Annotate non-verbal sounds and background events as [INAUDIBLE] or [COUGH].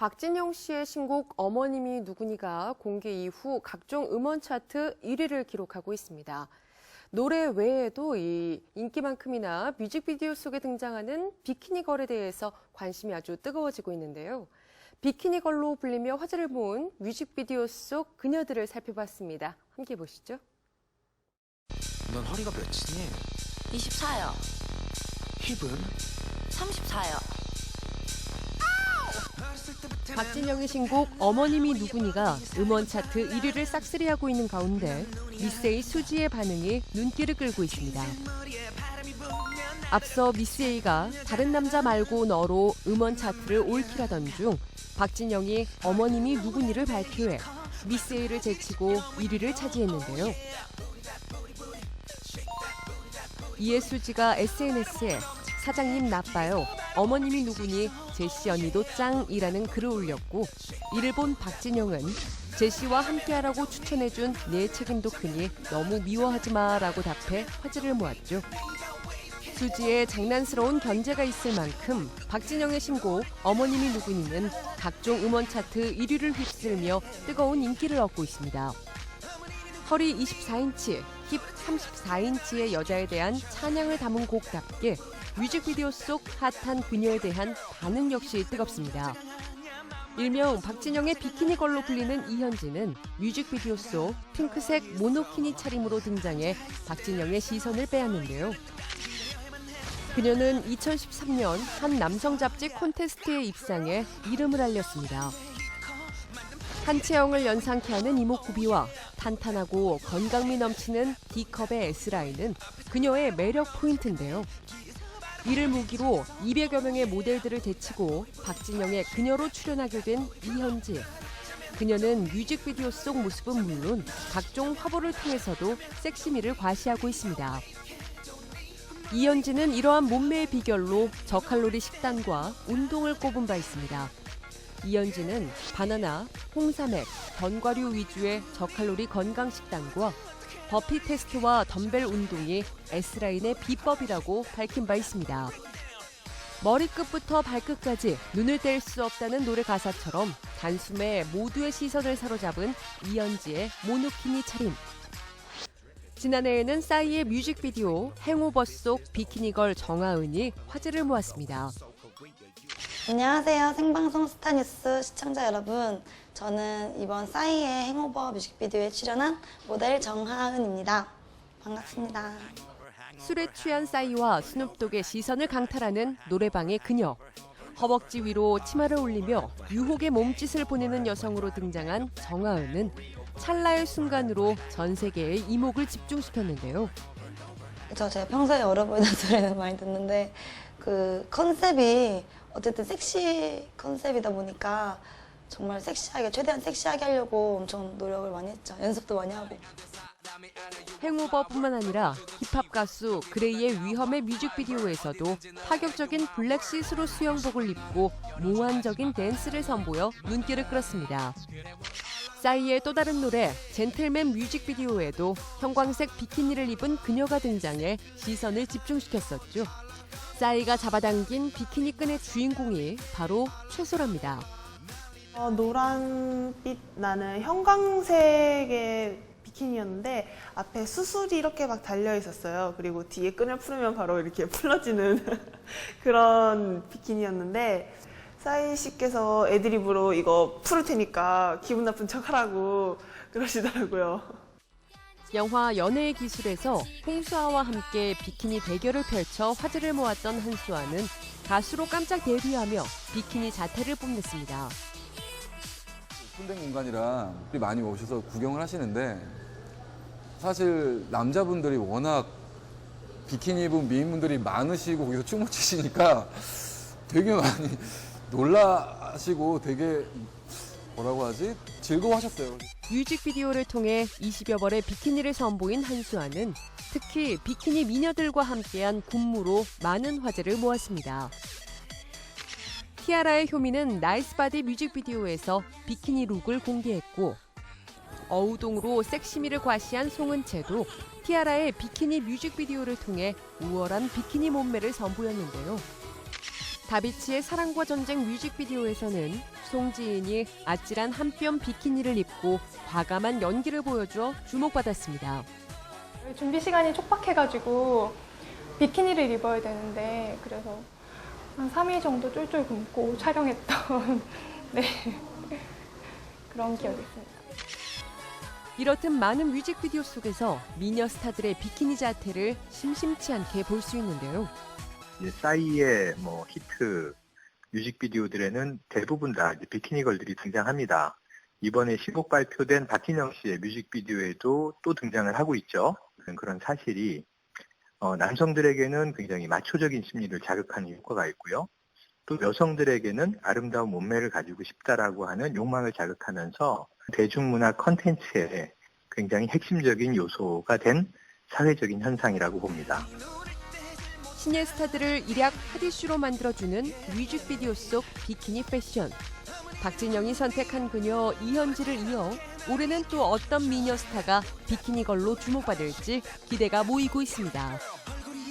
박진영 씨의 신곡 어머님이 누구니가 공개 이후 각종 음원 차트 1위를 기록하고 있습니다. 노래 외에도 이 인기만큼이나 뮤직비디오 속에 등장하는 비키니 걸에 대해서 관심이 아주 뜨거워지고 있는데요. 비키니 걸로 불리며 화제를 모은 뮤직비디오 속 그녀들을 살펴봤습니다. 함께 보시죠. 넌 허리가 몇이니? 24요. 힙은? 34요. 박진영의 신곡 어머님이 누구니가 음원 차트 1위를 싹쓸이하고 있는 가운데 미세이 수지의 반응이 눈길을 끌고 있습니다. 앞서 미스에이가 다른 남자 말고 너로 음원 차트를 올킬하던 중 박진영이 어머님이 누구니를 발표해 미스에이를 제치고 1위를 차지했는데요. 이에 수지가 SNS에 사장님 나빠요. 어머님이 누구니 제시 언니도 짱이라는 글을 올렸고 이를 본 박진영은 제시와 함께하라고 추천해준 내 책임도 크니 너무 미워하지 마라고 답해 화제를 모았죠. 수지의 장난스러운 견제가 있을 만큼 박진영의 신곡 어머님이 누구니는 각종 음원 차트 1위를 휩쓸며 뜨거운 인기를 얻고 있습니다. 허리 24인치, 힙 34인치의 여자에 대한 찬양을 담은 곡답게 뮤직비디오 속 핫한 그녀에 대한 반응 역시 뜨겁습니다. 일명 박진영의 비키니 걸로 불리는 이현진은 뮤직비디오 속 핑크색 모노키니 차림으로 등장해 박진영의 시선을 빼앗는데요. 그녀는 2013년 한 남성 잡지 콘테스트에 입상해 이름을 알렸습니다. 한채영을 연상케 하는 이목구비와 탄탄하고 건강미 넘치는 D컵의 S라인은 그녀의 매력 포인트인데요. 이를 무기로 200여 명의 모델들을 제치고 박진영의 그녀로 출연하게 된 이현지. 그녀는 뮤직비디오 속 모습은 물론 각종 화보를 통해서도 섹시미를 과시하고 있습니다. 이현지는 이러한 몸매의 비결로 저칼로리 식단과 운동을 꼽은 바 있습니다. 이현지는 바나나, 홍삼액, 견과류 위주의 저칼로리 건강 식단과 버피 테스트와 덤벨 운동이 S라인의 비법이라고 밝힌 바 있습니다. 머리끝부터 발끝까지 눈을 뗄 수 없다는 노래 가사처럼 단숨에 모두의 시선을 사로잡은 이현지의 모노키니 차림. 지난해에는 싸이의 뮤직비디오 행오버 속 비키니걸 정하은이 화제를 모았습니다. 안녕하세요. 생방송 스타뉴스 시청자 여러분. 저는 이번 싸이의 행오버 뮤직비디오에 출연한 모델 정하은입니다. 반갑습니다. 술에 취한 싸이와 스눕독의 시선을 강탈하는 노래방의 그녀. 허벅지 위로 치마를 올리며 유혹의 몸짓을 보내는 여성으로 등장한 정하은은 찰나의 순간으로 전 세계의 이목을 집중시켰는데요. 저 제가 평소에 어려 보이는 소리는 많이 듣는데 그 컨셉이 어쨌든 섹시 컨셉이다 보니까 정말 섹시하게 최대한 섹시하게 하려고 엄청 노력을 많이 했죠. 연습도 많이 하고. 행오버뿐만 아니라 힙합 가수 그레이의 위험의 뮤직비디오에서도 파격적인 블랙 시스루 수영복을 입고 몽환적인 댄스를 선보여 눈길을 끌었습니다. 싸이의 또 다른 노래 젠틀맨 뮤직비디오에도 형광색 비키니를 입은 그녀가 등장해 시선을 집중시켰었죠. 싸이가 잡아당긴 비키니 끈의 주인공이 바로 최소라입니다. 어, 노란빛 나는 형광색의 비키니였는데 앞에 수술이 이렇게 막 달려 있었어요. 그리고 뒤에 끈을 풀으면 바로 이렇게 풀러지는 [LAUGHS] 그런 비키니였는데 싸이 씨께서 애드립으로 이거 풀을 테니까 기분 나쁜 척 하라고 그러시더라고요. 영화 연애의 기술에서 홍수아와 함께 비키니 대결을 펼쳐 화제를 모았던 한수아는 가수로 깜짝 데뷔하며 비키니 자태를 뽐냈습니다. 오픈된 공간이라 많이 오셔서 구경을 하시는데 사실 남자분들이 워낙 비키니 입은 미인분들이 많으시고 거기서 춤을 [LAUGHS] 추시니까 되게 많이 놀라시고 되게 뭐라고 하지 즐거워하셨어요. 뮤직비디오를 통해 20여 벌의 비키니를 선보인 한수아는 특히 비키니 미녀들과 함께한 군무로 많은 화제를 모았습니다. 티아라의 효미는 나이스바디 뮤직비디오에서 비키니 룩을 공개했고 어우동으로 섹시미를 과시한 송은채도 티아라의 비키니 뮤직비디오를 통해 우월한 비키니 몸매를 선보였는데요. 다비치의 사랑과 전쟁 뮤직비디오에서는 송지인이 아찔한 한뼘 비키니를 입고 과감한 연기를 보여줘 주목받았습니다. 준비 시간이 촉박해가지고 비키니를 입어야 되는데 그래서 한 3일 정도 쫄쫄 굶고 촬영했던 [LAUGHS] 네 그런 기억이 있습니다. 이렇듯 많은 뮤직비디오 속에서 미녀 스타들의 비키니 자태를 심심치 않게 볼 수 있는데요. 싸이의 뭐 히트 뮤직비디오들에는 대부분 다 이제 비키니 걸들이 등장합니다. 이번에 신곡 발표된 박진영 씨의 뮤직비디오에도 또 등장을 하고 있죠. 그런 사실이 어, 남성들에게는 굉장히 마초적인 심리를 자극하는 효과가 있고요. 또 여성들에게는 아름다운 몸매를 가지고 싶다라고 하는 욕망을 자극하면서 대중문화 컨텐츠의 굉장히 핵심적인 요소가 된 사회적인 현상이라고 봅니다. 신예 스타들을 일약 핫이슈로 만들어주는 뮤직비디오 속 비키니 패션. 박진영이 선택한 그녀 이현지를 이어 올해는 또 어떤 미녀 스타가 비키니 걸로 주목받을지 기대가 모이고 있습니다.